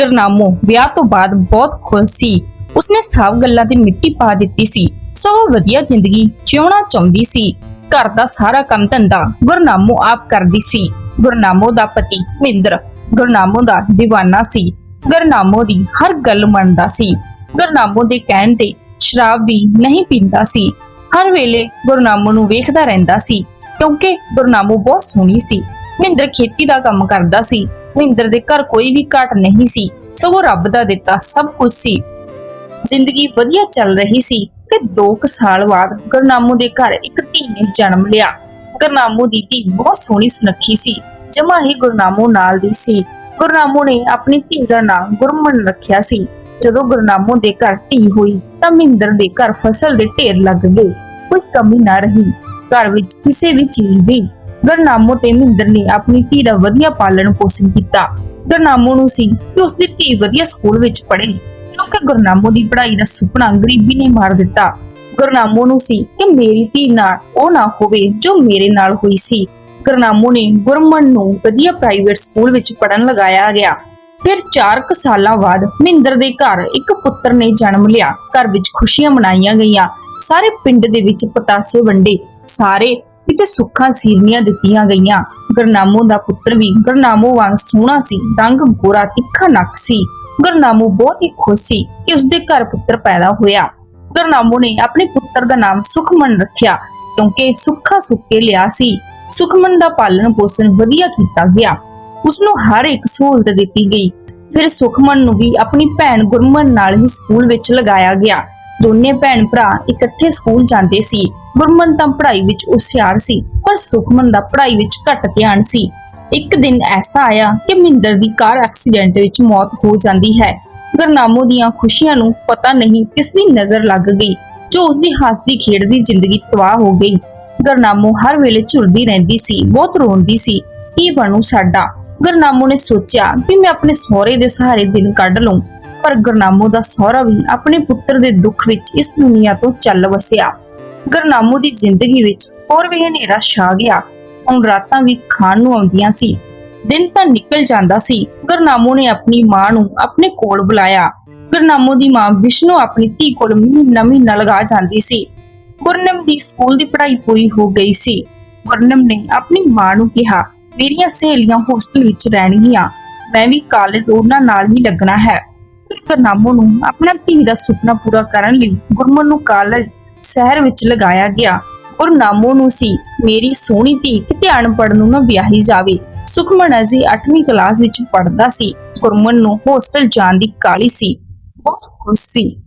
ਗਰਨਾਮੋ ਵਿਆਹ ਤੋਂ ਬਾਅਦ ਬਹੁਤ ਖੁਸ਼ ਸੀ। ਉਸਨੇ ਸਭ ਗੱਲਾਂ ਤੇ ਮਿੱਟੀ ਪਾ ਦਿੱਤੀ ਸੀ। ਸੋ ਉਹ ਵਧੀਆ ਜ਼ਿੰਦਗੀ ਜਿਉਣਾ ਚਾਹੁੰਦੀ ਸੀ। ਘਰ ਦਾ ਸਾਰਾ ਕੰਮ ਧੰਦਾ ਗੁਰਨਾਮੋ ਆਪ ਕਰਦੀ ਸੀ। ਗੁਰਨਾਮੋ ਦਾ ਪਤੀ ਮਹਿੰਦਰ ਗੁਰਨਾਮੋ ਦਾ دیਵਾਨਾ ਸੀ। ਗੁਰਨਾਮੋ ਦੀ ਹਰ ਗੱਲ ਮੰਨਦਾ ਸੀ। ਗੁਰਨਾਮੋ ਦੇ ਕਹਿਣ ਤੇ ਸ਼ਰਾਬ ਵੀ ਨਹੀਂ ਪੀਂਦਾ ਸੀ। ਹਰ ਵੇਲੇ ਗੁਰਨਾਮੋ ਨੂੰ ਵੇਖਦਾ ਰਹਿੰਦਾ ਸੀ। ਕਿਉਂਕਿ ਗੁਰਨਾਮੋ ਬਹੁਤ ਸੋਹਣੀ ਸੀ। ਮਹਿੰਦਰ ਖੇਤੀ ਦਾ ਕੰਮ ਕਰਦਾ ਸੀ। ਮਹਿੰਦਰ ਦੇ ਘਰ ਕੋਈ ਵੀ ਘਾਟ ਨਹੀਂ ਸੀ। ਸਗੋਂ ਰੱਬ ਦਾ ਦਿੱਤਾ ਸਭ ਕੁਝ ਸੀ। ਜ਼ਿੰਦਗੀ ਵਧੀਆ ਚੱਲ ਰਹੀ ਸੀ ਤੇ 2 ਸਾਲ ਬਾਅਦ ਗੁਰਨਾਮੋ ਦੇ ਘਰ ਇੱਕ ਧੀ ਨੇ ਜਨਮ ਲਿਆ। ਗੁਰਨਾਮੋ ਦੀ ਧੀ ਬਹੁਤ ਸੋਹਣੀ ਸੁਨੱਖੀ ਸੀ। ਜਮਾ ਹੀ ਗੁਰਨਾਮੋ ਨਾਲ ਦੀ ਸੀ। ਗੁਰਨਾਮੋ ਨੇ ਆਪਣੀ ਧੀ ਦਾ ਨਾਮ ਗੁਰਮਨ ਰੱਖਿਆ ਸੀ। ਜਦੋਂ ਗੁਰਨਾਮੋ ਦੇ ਘਰ ਧੀ ਹੋਈ ਤਾਂ ਮਹਿੰਦਰ ਦੇ ਘਰ ਫਸਲ ਦੇ ਢੇਰ ਲੱਗ ਗਏ। ਕੋਈ ਕਮੀ ਨਾ ਰਹੀ। ਘਰ ਵਿੱਚ ਕਿਸੇ ਵੀ ਚੀਜ਼ ਦੀ ਗੁਰਨਾਮੋ ਤੇ ਮਹਿੰਦਰ ਨੇ ਆਪਣੀ ਧੀ ਦਾ ਵਧੀਆ ਪਾਲਣ ਪੋਸ਼ਣ ਕੀਤਾ। ਗੁਰਨਾਮੋ ਨੂੰ ਸੀ ਕਿ ਉਸਦੀ ਧੀ ਵਧੀਆ ਸਕੂਲ ਵਿੱਚ ਪੜ੍ਹੇ, ਕਿਉਂਕਿ ਗੁਰਨਾਮੋ ਦੀ ਪੜ੍ਹਾਈ ਦਾ ਸੁਪਨਾ ਗਰੀਬੀ ਨੇ ਮਾਰ ਦਿੱਤਾ। ਗੁਰਨਾਮੋ ਨੂੰ ਸੀ ਕਿ ਮੇਰੀ ਧੀ ਨਾਲ ਉਹ ਨਾ ਹੋਵੇ ਜੋ ਮੇਰੇ ਨਾਲ ਹੋਈ ਸੀ। ਗੁਰਨਾਮੋ ਨੇ ਗੁਰਮਨ ਨੂੰ ਵਧੀਆ ਪ੍ਰਾਈਵੇਟ ਸਕੂਲ ਵਿੱਚ ਪੜਨ ਲਗਾਇਆ ਗਿਆ। ਫਿਰ 4 ਕੁ ਸਾਲਾਂ ਬਾਅਦ ਮਹਿੰਦਰ ਦੇ ਘਰ ਇੱਕ ਪੁੱਤਰ ਨੇ ਜਨਮ ਲਿਆ। ਘਰ ਵਿੱਚ ਖੁਸ਼ੀਆਂ ਮਨਾਈਆਂ ਗਈਆਂ। ਸਾਰੇ ਪਿੰਡ ਦੇ ਵਿੱਚ ਪਤਾਸੇ ਵੰਡੇ। ਸਾਰੇ ਕਿਤੇ ਸੁੱਖਾਂ ਸੀਰਨੀਆਂ ਦਿੱਤੀਆਂ ਗਈਆਂ। ਗੁਰਨਾਮੋ ਦਾ ਪੁੱਤਰ ਵੀ ਗੁਰਨਾਮੋ ਵਾਂਗ ਸੋਹਣਾ ਸੀ। ਰੰਗ ਗੋਰਾ ਤਿੱਖਾ ਨੱਕ ਸੀ। ਗੁਰਨਾਮੋ ਬਹੁਤ ਹੀ ਖੁਸ਼ ਸੀ ਕਿ ਉਸਦੇ ਘਰ ਪੁੱਤਰ ਪੈਦਾ ਹੋਇਆ। ਗੁਰਨਾਮੋ ਨੇ ਆਪਣੇ ਪੁੱਤਰ ਦਾ ਨਾਮ ਸੁਖਮਨ ਰੱਖਿਆ ਕਿਉਂਕਿ ਸੁੱਖਾ ਸੁੱਕੇ ਲਿਆ ਸੀ। ਸੁਖਮਨ ਦਾ ਪਾਲਣ ਪੋਸ਼ਣ ਵਧੀਆ ਕੀਤਾ ਗਿਆ। ਉਸ ਨੂੰ ਹਰ ਇੱਕ ਸਹੂਲਤ ਦਿੱਤੀ ਗਈ। ਫਿਰ ਸੁਖਮਨ ਨੂੰ ਵੀ ਆਪਣੀ ਭੈਣ ਗੁਰਮਨ ਨਾਲ ਹੀ ਸਕੂਲ ਵਿੱਚ ਲਗਾਇਆ ਗਿਆ। ਦੋਨੇ ਭੈਣ ਭਰਾ ਇਕੱਠੇ ਸਕੂਲ ਜਾਂਦੇ ਸੀ। ਗੁਰਮਨ ਤਾਂ ਪੜ੍ਹਾਈ ਵਿੱਚ ਹੁਸ਼ਿਆਰ ਸੀ, ਪਰ ਸੁਖਮਨ ਦਾ ਪੜ੍ਹਾਈ ਵਿੱਚ ਘੱਟ ਧਿਆਨ ਸੀ। ਇੱਕ ਦਿਨ ਐਸਾ ਆਇਆ ਕਿ ਮਹਿੰਦਰ ਦੀ ਕਾਰ ਐਕਸੀਡੈਂਟ ਵਿੱਚ ਮੌਤ ਹੋ ਜਾਂਦੀ ਹੈ। ਗੁਰਨਾਮੋ ਦੀਆਂ ਖੁਸ਼ੀਆਂ ਨੂੰ ਪਤਾ ਨਹੀਂ ਕਿਸ ਦੀ ਨਜ਼ਰ ਲੱਗ ਗਈ, ਜੋ ਉਸ ਦੀ ਹੱਸਦੀ ਖੇਡਦੀ ਜ਼ਿੰਦਗੀ ਤਬਾਹ ਹੋ ਗਈ। ਗਰਨਾਮੋ ਹਰ ਵੇਲੇ ਝੁਰਦੀ ਰਹਿੰਦੀ ਸੀ, ਬਹੁਤ ਰੋਂਦੀ ਸੀ, ਕੀ ਬਣੂ ਸਾਡਾ? ਗੁਰਨਾਮੋ ਨੇ ਸੋਚਿਆ, ਵੀ ਮੈਂ ਆਪਣੇ ਸਹੁਰੇ ਦੇ ਸਹਾਰੇ ਦਿਨ ਕੱਢ ਲਵਾਂ ਪਰ ਗੁਰਨਾਮੋ ਦਾ ਸਹੁਰਾ ਵੀ ਆਪਣੇ ਪੁੱਤਰ ਦੇ ਦੁੱਖ ਵਿੱਚ ਇਸ ਦੁਨੀਆ ਤੋਂ ਚੱਲ ਵਸਿਆ। ਗੁਰਨਾਮੋ ਦੀ ਜ਼ਿੰਦਗੀ ਵਿੱਚ ਹੋਰ ਵੀ ਹਨੇਰਾ ਛਾ ਗਿਆ। ਹੁਣ ਰਾਤਾਂ ਵੀ ਖਾਣ ਨੂੰ ਆਉਂਦੀਆਂ ਸੀ। ਦਿਨ ਤਾਂ ਨਿਕਲ ਜਾਂਦਾ ਸੀ। ਗੁਰਨਾਮੋ ਨੇ ਆਪਣੀ ਮਾਂ ਨੂੰ ਆਪਣੇ ਕੋਲ ਬੁਲਾਇਆ। ਗੁਰਨਾਮੋ ਦੀ ਮਾਂ ਵਿਸ਼ਨੂੰ ਆਪਣੀ ਧੀ ਕੋਲ ਮਹੀਨਾ ਮਹੀਨਾ ਲਗਾ ਜਾਂਦੀ ਸੀ। ਗੁਰਨਮ ਦੀ ਸਕੂਲ ਦੀ ਪੜ੍ਹਾਈ ਪੂਰੀ ਹੋ ਗਈ ਸੀ। ਗੁਰਨਮ ਨੇ ਆਪਣੀ ਮਾਂ ਨੂੰ ਕਿਹਾ, ਮੇਰੀਆਂ ਸਹੇਲੀਆਂ ਹੋਸਟਲ ਵਿੱਚ ਰਹਿਣਗੀਆਂ। ਮੈਂ ਵੀ ਕਾਲਜ ਉਹਨਾਂ ਨਾਲ ਹੀ ਲੱਗਣਾ ਹੈ। ਫਿਰ ਨੂੰ ਆਪਣਾ ਧੀ ਦਾ ਸੁਪਨਾ ਪੂਰਾ ਕਰਨ ਲਈ ਗੁਰਮਨ ਨੂੰ ਕਾਲਜ ਸ਼ਹਿਰ ਵਿੱਚ ਲਗਾਇਆ ਗਿਆ। ਔਰ ਨਾਮੋ ਨੂੰ ਸੀ, ਮੇਰੀ ਸੋਹਣੀ ਧੀ ਕਿਤੇ ਅਨਪੜ੍ਹ ਨੂੰ ਨਾ ਵਿਆਹੀ ਜਾਵੇ। ਸੁਖਮਨ ਅਜੀ 8ਵੀਂ ਕਲਾਸ ਵਿੱਚ ਪੜ੍ਹਦਾ ਸੀ। ਗੁਰਮਨ ਨੂੰ ਹੋਸਟਲ ਜਾਣ ਦੀ ਕਾਲੀ ਸੀ। ਬਹੁਤ ਖੁਸ਼ ਸੀ।